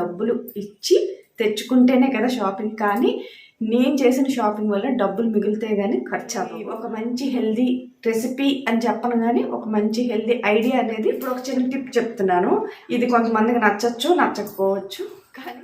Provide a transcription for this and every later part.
డబ్బులు ఇచ్చి తెచ్చుకుంటేనే కదా షాపింగ్. కానీ నేను చేసిన షాపింగ్ వల్ల డబ్బులు మిగిలితే కానీ ఖర్చు అవ్వవు. ఒక మంచి హెల్దీ రెసిపీ అని చెప్పను కానీ ఒక మంచి హెల్దీ ఐడియా అనేది ఇప్పుడు ఒక చిన్న టిప్ చెప్తున్నాను. ఇది కొంతమందికి నచ్చచ్చు నచ్చకపోవచ్చు. కానీ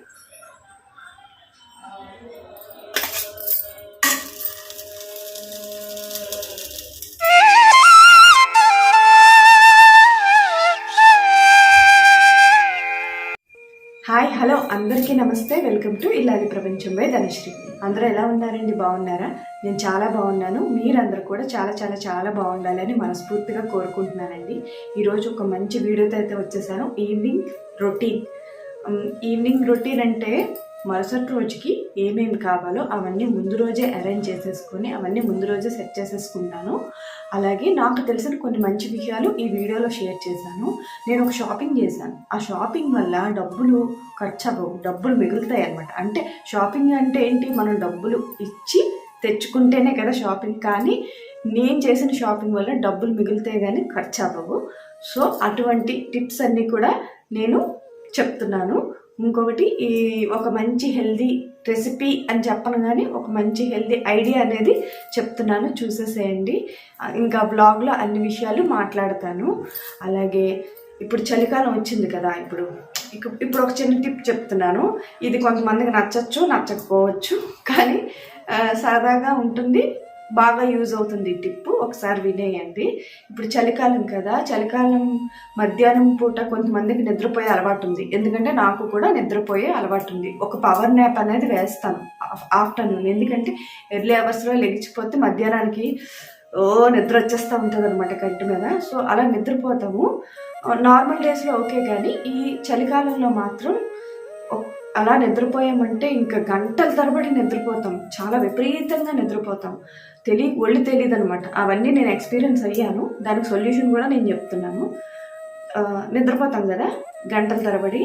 హాయ్ హలో అందరికీ నమస్తే. వెల్కమ్ టు ఇల్లాది ప్రపంచం బై ధనశ్రీ. అందరూ ఎలా ఉన్నారండి? బాగున్నారా? నేను చాలా బాగున్నాను. మీరందరూ కూడా చాలా చాలా చాలా బాగుండాలని మనస్ఫూర్తిగా కోరుకుంటున్నానండి. ఈరోజు ఒక మంచి వీడియోతో అయితే వచ్చేసాను. Evening routine. ఈవినింగ్ రొటీన్ అంటే మరుసటి రోజుకి ఏమేమి కావాలో అవన్నీ ముందు రోజే అరేంజ్ చేసేసుకొని అవన్నీ ముందు రోజే సెట్ చేసేసుకుంటాను. అలాగే నాకు తెలిసిన కొన్ని మంచి విషయాలు ఈ వీడియోలో షేర్ చేశాను. నేను ఒక షాపింగ్ చేశాను. ఆ షాపింగ్ వల్ల డబ్బులు ఖర్చు అవ్వవు డబ్బులు మిగులుతాయి అనమాట అంటే షాపింగ్ అంటే ఏంటి? మనం డబ్బులు ఇచ్చి తెచ్చుకుంటేనే కదా షాపింగ్ కానీ నేను చేసిన షాపింగ్ వల్ల డబ్బులు మిగులుతాయి కానీ ఖర్చు అవ్వవు. సో అటువంటి టిప్స్ అన్నీ కూడా నేను చెప్తున్నాను. ఇంకొకటి ఈ ఒక మంచి హెల్దీ రెసిపీ అని చెప్పను కానీ ఒక మంచి హెల్దీ ఐడియా అనేది చెప్తున్నాను. చూసేసేయండి. ఇంకా బ్లాగ్లో అన్ని విషయాలు మాట్లాడతాను. అలాగే ఇప్పుడు చలికాలం వచ్చింది కదా ఇప్పుడు. ఇక- ఇప్పుడు ఒక చిన్న టిప్ చెప్తున్నాను. ఇది కొంతమందికి నచ్చచ్చు నచ్చకపోవచ్చు. కానీ సరదాగా ఉంటుంది. బాగా యూజ్ అవుతుంది ఈ టిప్. ఒకసారి వినేయండి. ఇప్పుడు చలికాలం కదా చలికాలం మధ్యాహ్నం పూట కొంతమందికి నిద్రపోయే అలవాటు ఉంది. ఎందుకంటే నాకు కూడా నిద్రపోయే అలవాటు ఉంది. ఒక పవర్ న్యాప్ అనేది వేస్తాను ఆఫ్టర్నూన్. ఎందుకంటే ఎర్లీ అవర్స్లో లెగిచిపోతే మధ్యాహ్నానికి ఓ నిద్ర వచ్చేస్తూ ఉంటుంది అనమాట కంటి మీద. సో అలా నిద్రపోతాము. నార్మల్ డేస్లో ఓకే కానీ ఈ చలికాలంలో మాత్రం అలా నిద్రపోయామంటే ఇంకా గంటల తరబడి నిద్రపోతాం. చాలా విపరీతంగా నిద్రపోతాం. తెలియ ఒళ్ళు తెలియదు అనమాట అవన్నీ నేను ఎక్స్పీరియన్స్ అయ్యాను. దానికి సొల్యూషన్ కూడా నేను చెప్తున్నాను. నిద్రపోతాం కదా గంటల తరబడి.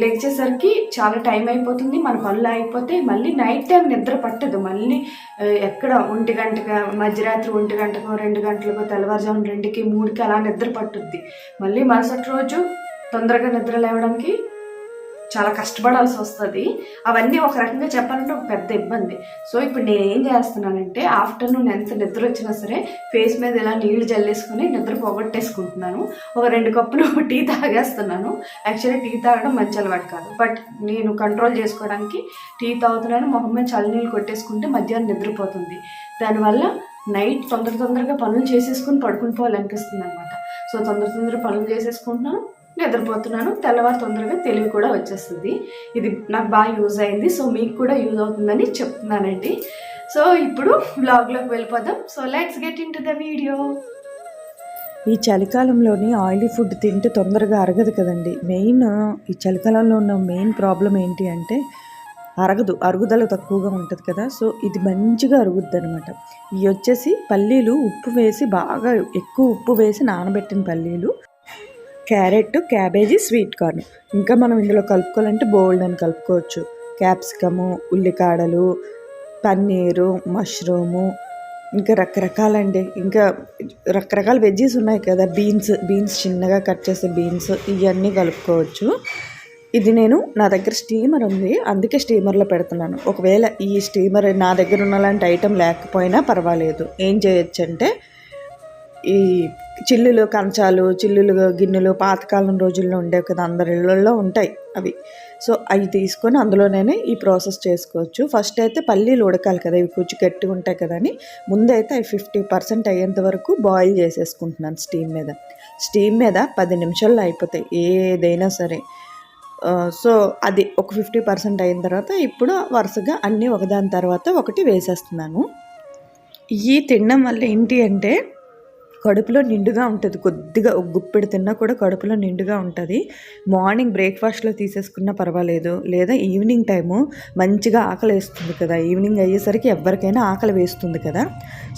లేచేసరికి చాలా టైం అయిపోతుంది. మన పనులు అయిపోతే మళ్ళీ నైట్ టైం నిద్ర పట్టదు. మళ్ళీ ఎక్కడ ఒంటి గంటగా మధ్యరాత్రి ఒంటి గంటకో రెండు గంటలకో తెల్లవారుజామున రెండుకి మూడుకి అలా నిద్ర పట్టుద్ది. మళ్ళీ మరుసటి రోజు తొందరగా నిద్ర లేవడానికి చాలా కష్టపడాల్సి వస్తుంది. అవన్నీ ఒక రకంగా చెప్పాలంటే ఒక పెద్ద ఇబ్బంది. సో ఇప్పుడు నేను ఏం చేస్తున్నానంటే ఆఫ్టర్నూన్ ఎంత నిద్ర వచ్చినా సరే ఫేస్ మీద ఇలా నీళ్ళు జల్లేసుకొని నిద్ర పోగొట్టేసుకుంటున్నాను. ఒక రెండు కప్పులు టీ తాగేస్తున్నాను. యాక్చువల్లీ టీ తాగడం మంచి అలవాటు కాదు. బట్ నేను కంట్రోల్ చేసుకోవడానికి టీ తాగుతున్నాను. మొహం మీద చల్లనీళ్ళు కొట్టేసుకుంటే మధ్యాహ్నం నిద్రపోతుంది. దానివల్ల నైట్ తొందర తొందరగా పనులు చేసేసుకుని పడుకుని పోవాలనిపిస్తుంది అనమాట సో తొందర తొందర పనులు చేసేసుకుంటున్నాను. నిద్రపోతున్నాను. తెల్లవారు తొందరగా తెలివి కూడా వచ్చేస్తుంది. ఇది నాకు బాగా యూజ్ అయింది. సో మీకు కూడా యూజ్ అవుతుందని చెప్తున్నానండి. సో ఇప్పుడు బ్లాగ్లోకి వెళ్ళిపోదాం. So let's get into the video ఈ చలికాలంలోని ఆయిలీ ఫుడ్ తింటే తొందరగా అరగదు కదండి. మెయిన్ ఈ చలికాలంలో ఉన్న మెయిన్ ప్రాబ్లం ఏంటి అంటే అరగదు. అరుగుదల తక్కువగా ఉంటుంది కదా. సో ఇది మంచిగా అరుగుద్ది అనమాట ఇవి వచ్చేసి పల్లీలు ఉప్పు వేసి బాగా ఎక్కువ ఉప్పు వేసి నానబెట్టిన పల్లీలు. Carrot cabbage sweet corn. ఇంకా మనం ఇందులో కలుపుకోవాలంటే బోల్డ్ అని కలుపుకోవచ్చు. క్యాప్సికము ఉల్లికాడలు పన్నీరు మష్రూము ఇంకా రకరకాలండి. ఇంకా రకరకాల వెజ్జీస్ ఉన్నాయి కదా బీన్స్ బీన్స్ చిన్నగా కట్ చేసే బీన్స్ ఇవన్నీ కలుపుకోవచ్చు. ఇది నేను నా దగ్గర స్టీమర్ ఉంది అందుకే స్టీమర్లో పెడుతున్నాను. ఒకవేళ ఈ స్టీమర్ నా దగ్గర ఉన్నలాంటి ఐటెం లేకపోయినా పర్వాలేదు. ఏం చేయొచ్చంటే ఈ చిల్లులు కంచాలు చిల్లులు గిన్నెలు పాతకాలం రోజుల్లో ఉండేవి కదా అందరి ఇళ్ళల్లో ఉంటాయి అవి. సో అవి తీసుకొని అందులోనే ఈ ప్రాసెస్ చేసుకోవచ్చు. ఫస్ట్ అయితే పల్లీలు ఉడకాలి కదా ఇవి కొంచెం గట్టిగా ఉంటాయి కదా అని. ముందైతే అవి ఫిఫ్టీ పర్సెంట్ అయ్యేంత వరకు బాయిల్ చేసేసుకుంటున్నాను స్టీమ్ మీద. స్టీమ్ మీద పది నిమిషాల్లో అయిపోతాయి ఏదైనా సరే. సో అది ఒక ఫిఫ్టీ పర్సెంట్ అయిన తర్వాత ఇప్పుడు వరుసగా అన్నీ ఒకదాని తర్వాత ఒకటి వేసేస్తున్నాను. ఈ తినడం వల్ల ఏంటి అంటే కడుపులో నిండుగా ఉంటుంది. కొద్దిగా ఒక గుప్పెడు తిన్నా కూడా కడుపులో నిండుగా ఉంటుంది. మార్నింగ్ బ్రేక్ఫాస్ట్లో తీసేసుకున్నా పర్వాలేదు. లేదా ఈవినింగ్ టైము మంచిగా ఆకలి వేస్తుంది కదా. ఈవినింగ్ అయ్యేసరికి ఎవరికైనా ఆకలి వేస్తుంది కదా.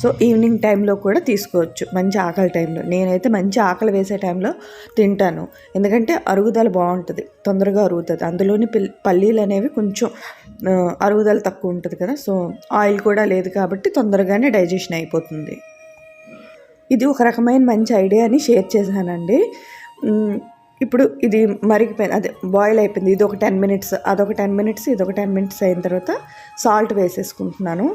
సో ఈవినింగ్ టైంలో కూడా తీసుకోవచ్చు. మంచి ఆకలి టైంలో. నేనైతే మంచి ఆకలి వేసే టైంలో తింటాను. ఎందుకంటే అరుగుదల బాగుంటుంది. తొందరగా అరుగుతుంది. అందులోని పిల్ పల్లీలు అనేవి కొంచెం అరుగుదల తక్కువ ఉంటుంది కదా. సో ఆయిల్ కూడా లేదు కాబట్టి తొందరగానే డైజెషన్ అయిపోతుంది. ఇది ఒక రకమైన మంచి ఐడియా అని షేర్ చేశానండి. ఇప్పుడు ఇది మరిగిపోయింది అదే బాయిల్ అయిపోయింది. ఇది ఒక టెన్ మినిట్స్ అదొక టెన్ మినిట్స్ ఇది ఒక టెన్ మినిట్స్ అయిన తర్వాత సాల్ట్ వేసేసుకుంటున్నాను.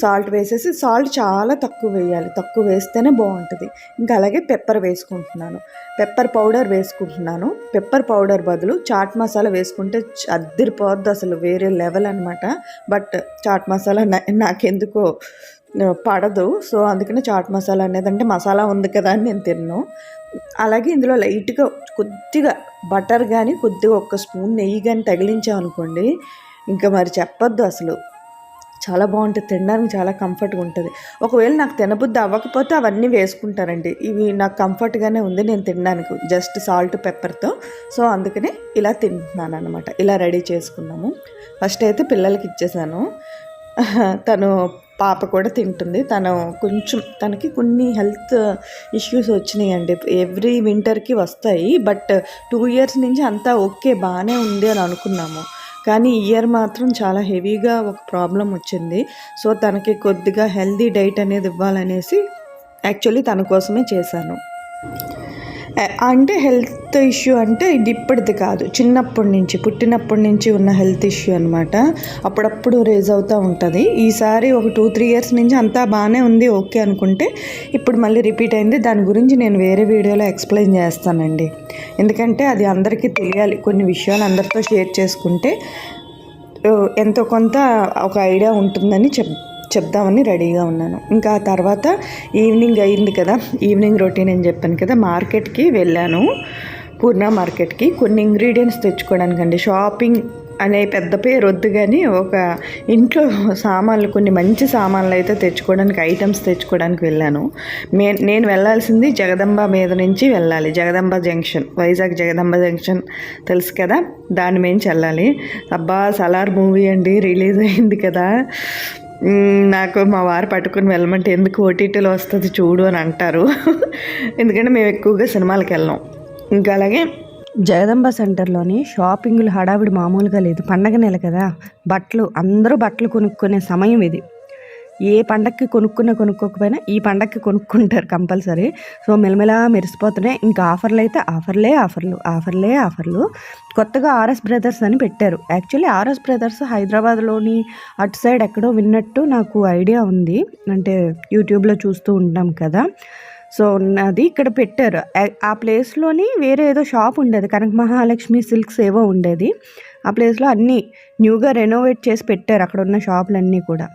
సాల్ట్ వేసేసి సాల్ట్ చాలా తక్కువ వేయాలి. తక్కువ వేస్తేనే బాగుంటుంది. ఇంకా అలాగే పెప్పర్ వేసుకుంటున్నాను. పెప్పర్ పౌడర్ వేసుకుంటున్నాను. పెప్పర్ పౌడర్ బదులు చాట్ మసాలా వేసుకుంటే అద్దరిపోద్ది అసలు వేరే లెవెల్ అనమాట బట్ చాట్ మసాలా నాకెందుకో పడదు. సో అందుకనే చాట్ మసాలా అనేది అంటే మసాలా ఉంది కదా అని నేను తిన్నాను అలాగే ఇందులో లైట్గా కొద్దిగా బటర్ కానీ కొద్దిగా ఒక స్పూన్ నెయ్యి కానీ తగిలించామనుకోండి ఇంకా మరి చెప్పొద్దు అసలు. చాలా బాగుంటుంది తినడానికి చాలా కంఫర్ట్గా ఉంటుంది. ఒకవేళ నాకు తినబుద్ధి అవ్వకపోతే అవన్నీ వేసుకుంటారండి. ఇవి నాకు కంఫర్ట్గానే ఉంది నేను తినడానికి జస్ట్ సాల్ట్ పెప్పర్తో సో అందుకనే ఇలా తింటున్నాను అనమాట ఇలా రెడీ చేసుకున్నాము. ఫస్ట్ అయితే పిల్లలకి ఇచ్చేసాను. తను పాప కూడా తింటుంది. తను కొంచెం తనకి కొన్ని హెల్త్ ఇష్యూస్ వచ్చినాయండి. ఎవ్రీ వింటర్కి వస్తాయి బట్ టూ ఇయర్స్ నుంచి అంతా ఓకే బాగానే ఉంది అని అనుకున్నాము. కానీ ఇయర్ మాత్రం చాలా హెవీగా ఒక ప్రాబ్లం వచ్చింది. సో తనకి కొద్దిగా హెల్దీ డైట్ అనేది ఇవ్వాలనేసి యాక్చువల్లీ తన కోసమే చేశాను. అంటే హెల్త్ ఇష్యూ అంటే ఇది ఇప్పటిది కాదు. చిన్నప్పటి నుంచి పుట్టినప్పటి నుంచి ఉన్న హెల్త్ ఇష్యూ అనమాట అప్పుడప్పుడు రేజ్ అవుతూ ఉంటుంది. ఈసారి ఒక టూ త్రీ ఇయర్స్ నుంచి అంతా బాగానే ఉంది ఓకే అనుకుంటే ఇప్పుడు మళ్ళీ రిపీట్ అయింది. దాని గురించి నేను వేరే వీడియోలో ఎక్స్ప్లెయిన్ చేస్తానండి. ఎందుకంటే అది అందరికీ తెలియాలి. కొన్ని విషయాలు అందరితో షేర్ చేసుకుంటే ఎంతో కొంత ఒక ఐడియా ఉంటుందని చెప్ చెప్దామని రెడీగా ఉన్నాను. ఇంకా ఆ తర్వాత ఈవినింగ్ అయింది కదా ఈవినింగ్ రొటీన్ అని చెప్పాను కదా మార్కెట్కి వెళ్ళాను. పూర్ణ మార్కెట్కి కొన్ని ఇంగ్రీడియంట్స్ తెచ్చుకోవడానికి అండి షాపింగ్ అనే పెద్ద పేరు వద్దు కానీ ఒక ఇంట్లో సామాన్లు కొన్ని మంచి సామాన్లు అయితే తెచ్చుకోవడానికి ఐటమ్స్ తెచ్చుకోవడానికి వెళ్ళాను. మే నేను వెళ్ళాల్సింది జగదంబ మీద నుంచి వెళ్ళాలి. జగదంబ జంక్షన్ వైజాగ్ జగదంబ జంక్షన్ తెలుసు కదా దాని మీద వెళ్ళాలి. అబ్బా సలార్ మూవీ అండి రిలీజ్ అయింది కదా. నాకు మా వారు పట్టుకుని వెళ్ళమంటే ఎందుకు ఓటీటీలో వస్తుంది చూడు అని అంటారు. ఎందుకంటే మేము ఎక్కువగా సినిమాలకు వెళ్ళాం. ఇంకా అలాగే జగదంబ సెంటర్లోని షాపింగ్లు హడావిడి మామూలుగా లేదు. పండగ నెల కదా. బట్టలు అందరూ బట్టలు కొనుక్కునే సమయం ఇది. ఏ పండక్కి కొనుక్కున్నా కొనుక్కోకపోయినా ఈ పండక్కి కొనుక్కుంటారు కంపల్సరీ. సో మెలమెలా మెరిసిపోతున్నాయి. ఇంకా ఆఫర్లు అయితే ఆఫర్లే ఆఫర్లు ఆఫర్లే ఆఫర్లు. కొత్తగా ఆర్ఎస్ బ్రదర్స్ అని పెట్టారు. యాక్చువల్లీ ఆర్ఎస్ బ్రదర్స్ హైదరాబాద్లోని అటు సైడ్ ఎక్కడో విన్నట్టు నాకు ఐడియా ఉంది. అంటే యూట్యూబ్లో చూస్తూ ఉంటాం కదా. సో ఉన్నది ఇక్కడ పెట్టారు. ఆ- ఆ ప్లేస్లోని వేరే ఏదో షాప్ ఉండేది. కనక మహాలక్ష్మి సిల్క్స్ ఏవో ఉండేది. ఆ ప్లేస్లో అన్నీ న్యూగా రెనోవేట్ చేసి పెట్టారు. అక్కడ ఉన్న షాపులన్నీ కూడా.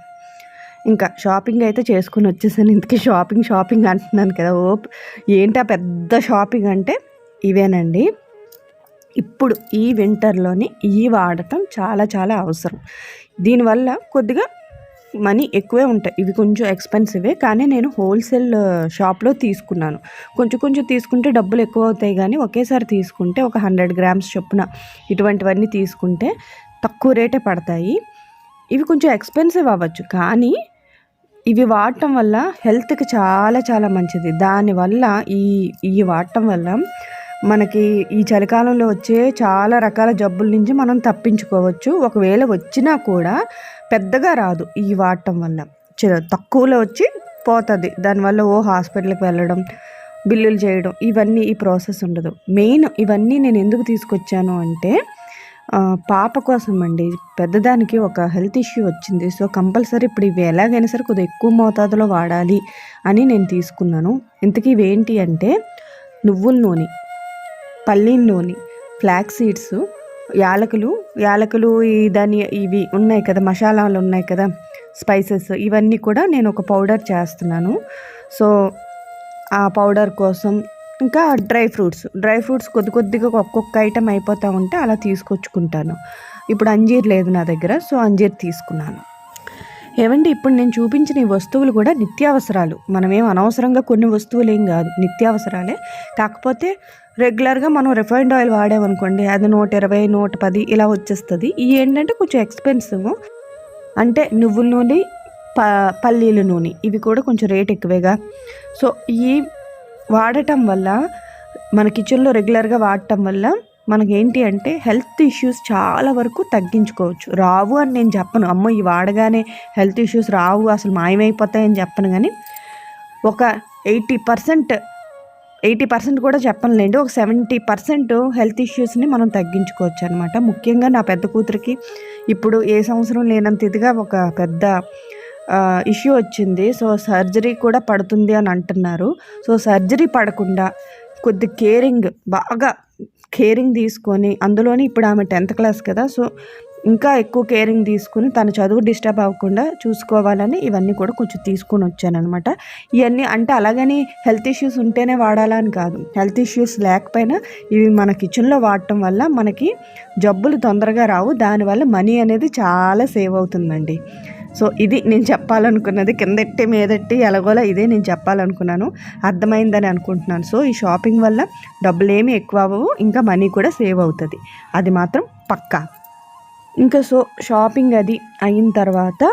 ఇంకా షాపింగ్ అయితే చేసుకుని వచ్చేసాను. ఇంతకీ షాపింగ్ షాపింగ్ అంటున్నాను కదా. ఓ ఏంటి ఆ పెద్ద షాపింగ్ అంటే? ఇవేనండి. ఇప్పుడు ఈ వింటర్లోని ఈ వాడటం చాలా చాలా అవసరం. దీనివల్ల కొద్దిగా మనీ ఎక్కువే ఉంటాయి. ఇవి కొంచెం ఎక్స్పెన్సివే. కానీ నేను హోల్సేల్ షాప్లో తీసుకున్నాను. కొంచెం కొంచెం తీసుకుంటే డబ్బులు ఎక్కువ అవుతాయి కానీ ఒకేసారి తీసుకుంటే ఒక హండ్రెడ్ గ్రామ్స్ చొప్పున ఇటువంటివన్నీ తీసుకుంటే తక్కువ రేటే పడతాయి. ఇవి కొంచెం ఎక్స్పెన్సివ్ అవ్వచ్చు. కానీ ఇవి వాడటం వల్ల హెల్త్కి చాలా చాలా మంచిది. దానివల్ల ఈ ఈ వాడటం వల్ల మనకి ఈ చలికాలంలో వచ్చే చాలా రకాల జబ్బుల నుంచి మనం తప్పించుకోవచ్చు. ఒకవేళ వచ్చినా కూడా పెద్దగా రాదు ఈ వాడటం వల్ల. చ- తక్కువలో వచ్చి పోతుంది. దానివల్ల ఓ హాస్పిటల్కి వెళ్ళడం బిల్లులు చేయడం ఇవన్నీ ఈ ప్రాసెస్ ఉండదు. మెయిన్ ఇవన్నీ నేను ఎందుకు తీసుకొచ్చాను అంటే పాప కోసం అండి పెద్దదానికి ఒక హెల్త్ ఇష్యూ వచ్చింది. సో కంపల్సరీ ఇప్పుడు ఇవి ఎలాగైనా సరే కొద్దిగా ఎక్కువ మోతాదులో వాడాలి అని నేను తీసుకున్నాను. ఇంతకీ ఇవేంటి అంటే నువ్వుల నూనె పల్లీల నూనె ఫ్లాక్ సీడ్స్ యాలకులు యాలకులు ఈ దాని ఇవి ఉన్నాయి కదా మసాలాలు ఉన్నాయి కదా స్పైసెస్ ఇవన్నీ కూడా నేను ఒక పౌడర్ చేస్తున్నాను. సో ఆ పౌడర్ కోసం ఇంకా డ్రై ఫ్రూట్స్. డ్రై ఫ్రూట్స్ కొద్ది కొద్దిగా ఒక్కొక్క ఐటెం అయిపోతూ ఉంటే అలా తీసుకొచ్చుకుంటాను. ఇప్పుడు అంజీర్ లేదు నా దగ్గర సో అంజీర్ తీసుకున్నాను. ఏమండి ఇప్పుడు నేను చూపించిన ఈ వస్తువులు కూడా నిత్యావసరాలు. మనమేం అనవసరంగా కొన్ని వస్తువులు ఏం కాదు నిత్యావసరాలే. కాకపోతే రెగ్యులర్గా మనం రిఫైండ్ ఆయిల్ వాడామనుకోండి అది నూట ఇరవై నూట పది ఇలా వచ్చేస్తుంది. ఇవి ఏంటంటే కొంచెం ఎక్స్పెన్సివ్ అంటే నువ్వుల నూనె ప పల్లీల నూనె ఇవి కూడా కొంచెం రేట్ ఎక్కువేగా. సో ఈ వాడటం వల్ల మన కిచెన్లో రెగ్యులర్గా వాడటం వల్ల మనకి ఏంటి అంటే హెల్త్ ఇష్యూస్ చాలా వరకు తగ్గించుకోవచ్చు. రావు అని నేను చెప్పను. అమ్మో ఈ వాడగానే హెల్త్ ఇష్యూస్ రావు అసలు మాయమైపోతాయని చెప్పను కానీ ఒక ఎయిటీ పర్సెంట్ ఎయిటీ పర్సెంట్ కూడా చెప్పనులేండి ఒక సెవెంటీ పర్సెంట్ హెల్త్ ఇష్యూస్ని మనం తగ్గించుకోవచ్చు అనమాట ముఖ్యంగా నా పెద్ద కూతురికి ఇప్పుడు ఏ సంవత్సరం లేనంత ఇదిగా ఒక పెద్ద ఇష్యూ వచ్చింది. సో సర్జరీ కూడా పడుతుంది అని అంటున్నారు. సో సర్జరీ పడకుండా కొద్ది కేరింగ్ బాగా కేరింగ్ తీసుకొని అందులోని ఇప్పుడు ఆమె టెన్త్ క్లాస్ కదా సో ఇంకా ఎక్కువ కేరింగ్ తీసుకుని తన చదువు డిస్టర్బ్ అవ్వకుండా చూసుకోవాలని ఇవన్నీ కూడా కొంచెం తీసుకొని వచ్చానమాట ఇవన్నీ అంటే అలాగని హెల్త్ ఇష్యూస్ ఉంటేనే వాడాలని కాదు. హెల్త్ ఇష్యూస్ లేకపోయినా ఇవి మన కిచెన్లో వాడటం వల్ల మనకి జబ్బులు తొందరగా రావు. దానివల్ల మనీ అనేది చాలా సేవ్ అవుతుందండి. సో ఇది నేను చెప్పాలనుకున్నది కిందెట్టి మీదెట్టి ఎలాగోలా ఇదే నేను చెప్పాలనుకున్నాను. అర్థమైందని అనుకుంటున్నాను. సో ఈ షాపింగ్ వల్ల డబ్బులు ఏమి ఎక్కువ అవ్వవు ఇంకా మనీ కూడా సేవ్ అవుతుంది. అది మాత్రం పక్కా. ఇంకా సో షాపింగ్ అది అయిన తర్వాత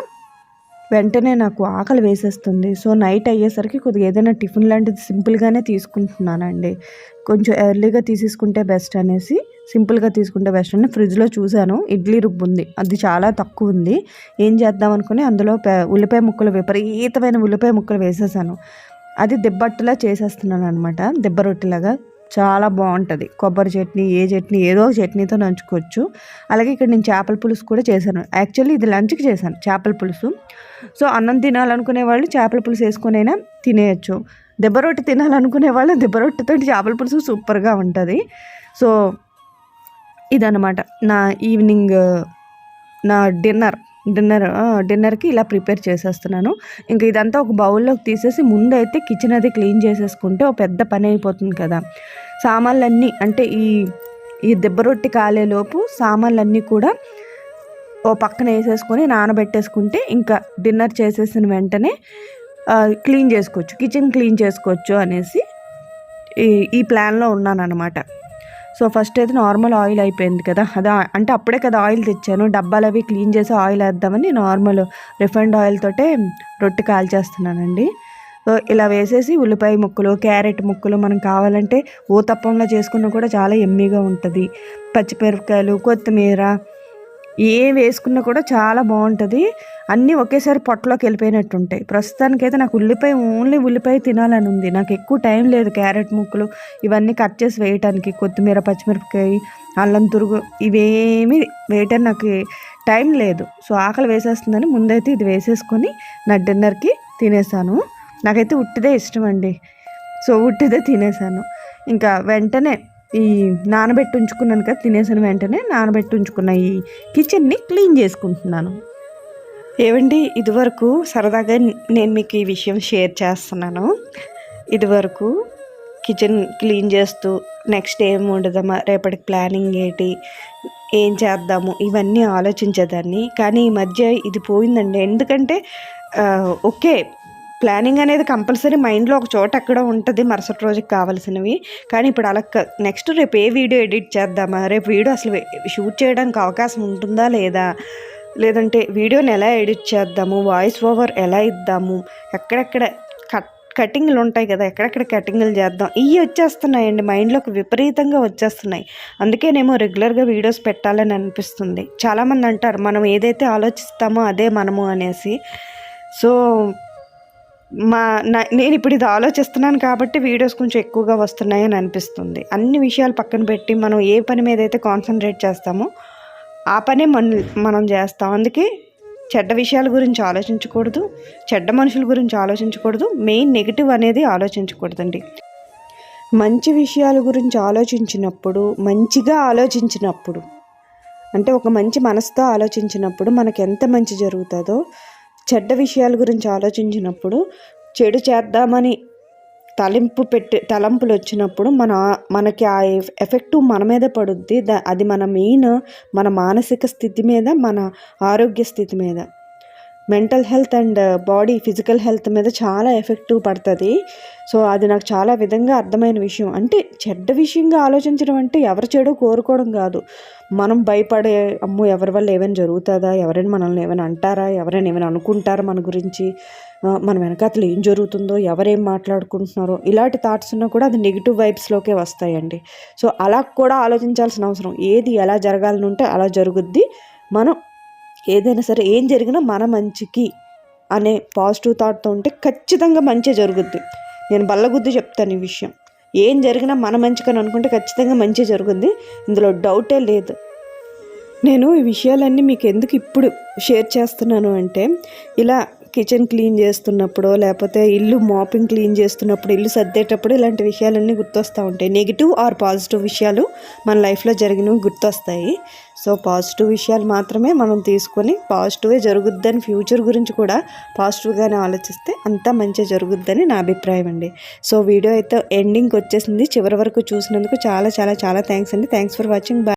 వెంటనే నాకు ఆకలి వేసేస్తుంది. సో నైట్ అయ్యేసరికి కొద్దిగా ఏదైనా టిఫిన్ లాంటిది సింపుల్గానే తీసుకుంటున్నానండి. కొంచెం ఎర్లీగా తీసేసుకుంటే బెస్ట్ అనేసి సింపుల్గా తీసుకుంటే బెస్ట్ అని ఫ్రిడ్జ్లో చూశాను. ఇడ్లీ రుబ్బు ఉంది. అది చాలా తక్కువ ఉంది. ఏం చేద్దాం అనుకుని అందులో ఉల్లిపాయ ముక్కలు విపరీతమైన ఉల్లిపాయ ముక్కలు వేసేసాను. అది దెబ్బట్టులా చేసేస్తున్నాను అనమాట దెబ్బ రొట్టెలాగా. చాలా బాగుంటుంది. కొబ్బరి చట్నీ ఏ చట్నీ ఏదో చట్నీతో నంచుకోవచ్చు. అలాగే ఇక్కడ నేను చేపల పులుసు కూడా చేశాను. యాక్చువల్లీ ఇది లంచ్కి చేశాను చేపల పులుసు. సో అన్నం తినాలనుకునే వాళ్ళు చేపల పులుసు వేసుకొనైనా తినేయచ్చు. దెబ్బ రొట్టె తినాలనుకునే వాళ్ళు దెబ్బ రొట్టెతో చేపల పులుసు సూపర్గా ఉంటుంది. సో ఇదన్నమాట నా ఈవినింగ్ నా డిన్నర్. డిన్నర్ డిన్నర్కి ఇలా ప్రిపేర్ చేసేస్తున్నాను. ఇంకా ఇదంతా ఒక బౌల్లోకి తీసేసి ముందైతే కిచెన్ అది క్లీన్ చేసేసుకుంటే ఒక పెద్ద పని అయిపోతుంది కదా. సామాన్లన్నీ అంటే ఈ ఈ దెబ్బ రొట్టి కాలేలోపు సామాన్లన్నీ కూడా ఓ పక్కన వేసేసుకొని నానబెట్టేసుకుంటే ఇంకా డిన్నర్ చేసేసిన వెంటనే క్లీన్ చేసుకోవచ్చు కిచెన్ క్లీన్ చేసుకోవచ్చు అనేసి ఈ ఈ ప్లాన్లో ఉన్నాను అనమాట సో ఫస్ట్ అయితే నార్మల్ ఆయిల్ అయిపోయింది కదా. అదే అంటే అప్పుడే కదా ఆయిల్ తెచ్చాను. డబ్బాలు అవి క్లీన్ చేసి ఆయిల్ వేద్దామని నార్మల్ రిఫైండ్ ఆయిల్ తోటే రొట్టె కాల్చేస్తున్నానండి. సో ఇలా వేసేసి ఉల్లిపాయ ముక్కలు క్యారెట్ ముక్కలు మనం కావాలంటే ఊతప్పంలో చేసుకున్నా కూడా చాలా ఎమ్మీగా ఉంటుంది. పచ్చిమిరపకాయలు కొత్తిమీర ఏం వేసుకున్నా కూడా చాలా బాగుంటుంది. అన్నీ ఒకేసారి పొట్టలోకి వెళ్ళిపోయినట్టు ఉంటాయి ప్రస్తుతానికైతే నాకు ఉల్లిపాయ ఓన్లీ ఉల్లిపాయ తినాలని ఉంది. నాకు ఎక్కువ టైం లేదు క్యారెట్ ముక్కలు ఇవన్నీ కట్ చేసి వేయటానికి. కొత్తిమీర పచ్చిమిరపకాయ అల్లం తురుగు ఇవేమి వేయటానికి నాకు టైం లేదు. సో ఆకలి వేసేస్తుందని ముందైతే ఇది వేసేసుకొని నా డిన్నర్కి తినేసాను. నాకైతే ఉట్టిదే ఇష్టం అండి. సో ఉట్టిదే తినేసాను. ఇంకా వెంటనే ఈ నానబెట్టి ఉంచుకున్నాను కదా తినేసిన వెంటనే నానబెట్టి ఉంచుకున్న ఈ కిచెన్ని క్లీన్ చేసుకుంటున్నాను. ఏమండి ఇదివరకు సరదాగా నేను మీకు ఈ విషయం షేర్ చేస్తున్నాను. ఇదివరకు కిచెన్ క్లీన్ చేస్తూ నెక్స్ట్ ఏం ఉండదమ్మా రేపటికి ప్లానింగ్ ఏంటి ఏం చేద్దాము ఇవన్నీ ఆలోచించేదాన్ని. కానీ ఈ మధ్య ఇది పోయిందండి. ఎందుకంటే ఓకే ప్లానింగ్ అనేది కంపల్సరీ మైండ్లో ఒక చోట ఎక్కడ ఉంటుంది మరుసటి రోజుకి కావాల్సినవి. కానీ ఇప్పుడు అలా నెక్స్ట్ రేపు ఏ వీడియో ఎడిట్ చేద్దామా? రేపు వీడియో అసలు షూట్ చేయడానికి అవకాశం ఉంటుందా లేదా? లేదంటే వీడియోని ఎలా ఎడిట్ చేద్దాము? వాయిస్ ఓవర్ ఎలా ఇద్దాము? ఎక్కడెక్కడ కట్ కటింగ్లు ఉంటాయి కదా ఎక్కడెక్కడ కటింగ్లు చేద్దాం? ఇవి వచ్చేస్తున్నాయండి మైండ్లోకి విపరీతంగా వచ్చేస్తున్నాయి. అందుకేనేమో రెగ్యులర్గా వీడియోస్ పెట్టాలని అనిపిస్తుంది. చాలామంది అంటారు మనం ఏదైతే ఆలోచిస్తామో అదే మనము అనేసి. సో మా నేను ఇప్పుడు ఇది ఆలోచిస్తున్నాను కాబట్టి వీడియోస్ కొంచెం ఎక్కువగా వస్తున్నాయని అనిపిస్తుంది. అన్ని విషయాలు పక్కన పెట్టి మనం ఏ పని మీద అయితే కాన్సన్ట్రేట్ చేస్తామో ఆ పనే మన మనం చేస్తాం. అందుకే చెడ్డ విషయాల గురించి ఆలోచించకూడదు చెడ్డ మనుషుల గురించి ఆలోచించకూడదు మెయిన్ నెగిటివ్ అనేది ఆలోచించకూడదండి. మంచి విషయాల గురించి ఆలోచించినప్పుడు మంచిగా ఆలోచించినప్పుడు అంటే ఒక మంచి మనసుతో ఆలోచించినప్పుడు మనకు ఎంత మంచి జరుగుతుందో చెడ్డ విషయాల గురించి ఆలోచించినప్పుడు చెడు చేద్దామని తలింపు పెట్టి తలంపులు వచ్చినప్పుడు మన మనకి ఆ ఎఫెక్టు ఎఫెక్ట్ మన మీద పడుద్ది. దా- అది మన మెయిన్ మన మానసిక స్థితి మీద మన ఆరోగ్య స్థితి మీద. Mental health and body physical health మీద చాలా ఎఫెక్టివ్ పడుతుంది. సో అది నాకు చాలా విధంగా అర్థమైన విషయం. అంటే చెడ్డ విషయంగా ఆలోచించడం అంటే ఎవరి చెడు కోరుకోవడం కాదు. మనం భయపడే అమ్మో ఎవరి వల్ల ఏమైనా జరుగుతుందా? ఎవరైనా మనల్ని ఏమైనా అంటారా? ఎవరైనా ఏమైనా అనుకుంటారా మన గురించి? మన వెనకాతలు ఏం జరుగుతుందో ఎవరేం మాట్లాడుకుంటున్నారో ఇలాంటి థాట్స్ ఉన్నా కూడా అది నెగిటివ్ వైబ్స్లోకే వస్తాయండి. సో అలా కూడా ఆలోచించాల్సిన అవసరం. ఏది ఎలా జరగాలని ఉంటే అలా జరుగుద్ది. మనం ఏదైనా సరే ఏం జరిగినా మన మంచికి అనే పాజిటివ్ థాట్తో ఉంటే ఖచ్చితంగా మంచి జరుగుద్ది. నేను బల్లగుద్ది చెప్తాను ఈ విషయం. ఏం జరిగినా మన మంచికని అనుకుంటే ఖచ్చితంగా మంచి జరుగుతుంది ఇందులో డౌటే లేదు. నేను ఈ విషయాలన్నీ మీకు ఎందుకు ఇప్పుడు షేర్ చేస్తున్నాను అంటే ఇలా కిచెన్ క్లీన్ చేస్తున్నప్పుడు లేకపోతే ఇల్లు మాపింగ్ క్లీన్ చేస్తున్నప్పుడు ఇల్లు సర్దేటప్పుడు ఇలాంటి విషయాలన్నీ గుర్తొస్తూ ఉంటాయి. నెగిటివ్ ఆర్ పాజిటివ్ విషయాలు మన లైఫ్లో జరిగినవి గుర్తొస్తాయి. సో పాజిటివ్ విషయాలు మాత్రమే మనం తీసుకొని పాజిటివే జరుగుద్దని ఫ్యూచర్ గురించి కూడా పాజిటివ్గానే ఆలోచిస్తే అంతా మంచిగా జరుగుద్దని నా అభిప్రాయం అండి. సో వీడియో అయితే ఎండింగ్కి వచ్చేసింది. చివరి వరకు చూసినందుకు చాలా చాలా చాలా థ్యాంక్స్ అండి. Thanks for watching. బాయ్